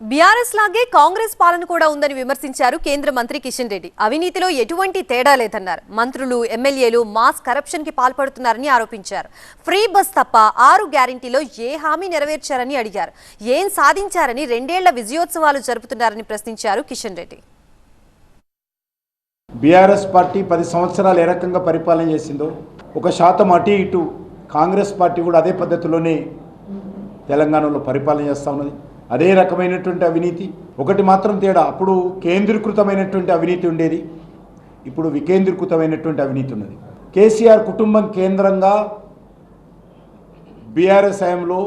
BRS లాగే కాంగ్రెస్ పాలన కూడా ఉందని విమర్శించారు కేంద్ర మంత్రి కిషన్ రెడ్డి. అవినీతిలో ఎటువంటి తేడా లేదన్నారు. మంత్రులు ఎమ్మెల్యేలు మాస్ కరప్షన్కి పాల్పడుతున్నారని ఆరోపించారు. ఫ్రీ బస్ తప్ప ఆరు గ్యారంటీలో ఏ హామీ నెరవేర్చారని అడిగారు. ఏం సాధించారని రెండేళ్ళ విజయోత్సవాలు జరుపుతున్నారని ప్రశ్నించారు కిషన్ రెడ్డి. బీఆర్ఎస్ పార్టీ పది సంవత్సరాలు ఏ రకంగా పరిపాలన చేసిందో ఒక శాతం అటు ఇటు కాంగ్రెస్ పార్టీ కూడా అదే పద్ధతిలోనే తెలంగాణలో పరిపాలన చేస్తూ ఉన్నది. అదే రకమైనటువంటి అవినీతి. ఒకటి మాత్రం తేడా అప్పుడు కేంద్రీకృతమైనటువంటి అవినీతి ఉండేది. ఇప్పుడు వికేంద్రీకృతమైనటువంటి అవినీతి ఉన్నది. కేసీఆర్ కుటుంబం కేంద్రంగా బీఆర్ఎస్ హయాంలో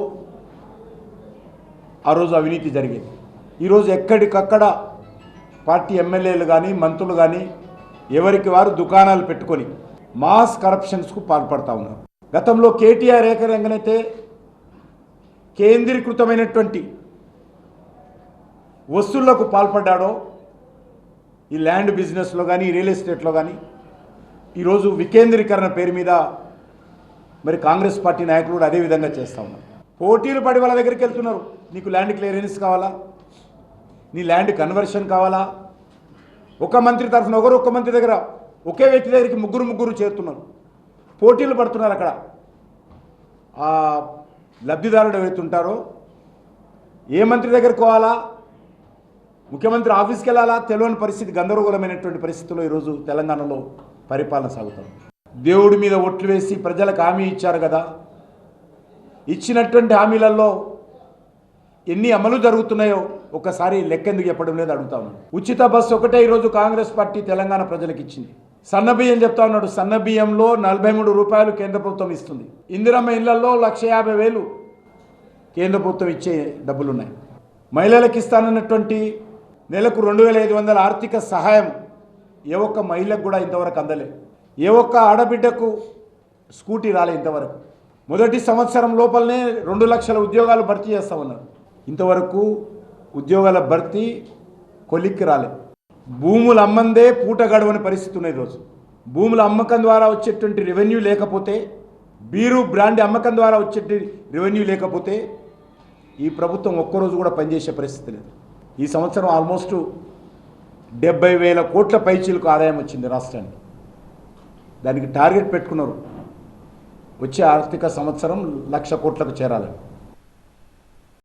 ఆ రోజు అవినీతి జరిగేది. ఈరోజు ఎక్కడికక్కడ పార్టీ ఎమ్మెల్యేలు కానీ మంత్రులు కానీ ఎవరికి వారు దుకాణాలు పెట్టుకొని మాస్ కరప్షన్స్కు పాల్పడతా ఉన్నారు. గతంలో కేటీఆర్ ఏకరంగనైతే కేంద్రీకృతమైనటువంటి వస్తువులకు పాల్పడ్డాడో ఈ ల్యాండ్ బిజినెస్లో కానీ రియల్ ఎస్టేట్లో కానీ ఈరోజు వికేంద్రీకరణ పేరు మీద మరి కాంగ్రెస్ పార్టీ నాయకులు కూడా అదే విధంగా చేస్తూ ఉన్నారు. పోటీలు పడి వాళ్ళ దగ్గరికి వెళ్తున్నారు. నీకు ల్యాండ్ క్లియరెన్స్ కావాలా? నీ ల్యాండ్ కన్వర్షన్ కావాలా? ఒక మంత్రి తరఫున ఒకరు ఒక మంత్రి దగ్గర ఒకే వ్యక్తి దగ్గరికి ముగ్గురు ముగ్గురు చేరుతున్నారు. పోటీలు పడుతున్నారు అక్కడ. ఆ లబ్ధిదారుడు ఎవరైతుంటారో ఏ మంత్రి దగ్గరికి పోవాలా ముఖ్యమంత్రి ఆఫీస్కి వెళ్ళాలా? తెలియని పరిస్థితి గందరగోళమైనటువంటి పరిస్థితుల్లో ఈరోజు తెలంగాణలో పరిపాలన సాగుతుంది దేవుడి మీద ఒట్లు వేసి ప్రజలకు హామీ ఇచ్చారు కదా. ఇచ్చినటువంటి హామీలలో ఎన్ని అమలు జరుగుతున్నాయో ఒకసారి లెక్కెందుకు చెప్పడం లేదు అడుగుతాము ఉచిత బస్సు ఒకటే ఈరోజు కాంగ్రెస్ పార్టీ తెలంగాణ ప్రజలకు ఇచ్చింది. సన్న బియ్యం చెప్తా ఉన్నాడు సన్న బియ్యంలో నలభై మూడు రూపాయలు కేంద్ర ప్రభుత్వం ఇస్తుంది. ఇందిరమ్మ ఇళ్ళలో లక్ష యాభై వేలు కేంద్ర ప్రభుత్వం ఇచ్చే డబ్బులున్నాయి. మహిళలకు ఇస్తానన్నటువంటి నెలకు రెండు వేల ఐదు వందల ఆర్థిక సహాయం ఏ ఒక్క మహిళకు కూడా ఇంతవరకు అందలే. ఏ ఒక్క ఆడబిడ్డకు స్కూటీ రాలే ఇంతవరకు. మొదటి సంవత్సరం లోపలనే రెండు లక్షల ఉద్యోగాలు భర్తీ చేస్తామన్నారు ఇంతవరకు ఉద్యోగాల భర్తీ కొలిక్కి రాలే. భూములు అమ్మందే పూట గడవని పరిస్థితి ఉన్నది ఈరోజు భూముల అమ్మకం ద్వారా వచ్చేటువంటి రెవెన్యూ లేకపోతే బీరు బ్రాండ్ అమ్మకం ద్వారా వచ్చే రెవెన్యూ లేకపోతే ఈ ప్రభుత్వం ఒక్కరోజు కూడా పనిచేసే పరిస్థితి లేదు. ఈ సంవత్సరం ఆల్మోస్ట్ డెబ్బై వేల కోట్ల పైచీలకు ఆదాయం వచ్చింది రాష్ట్రానికి. దానికి టార్గెట్ పెట్టుకున్నారు. వచ్చే ఆర్థిక సంవత్సరం లక్ష కోట్లకు చేరాలని.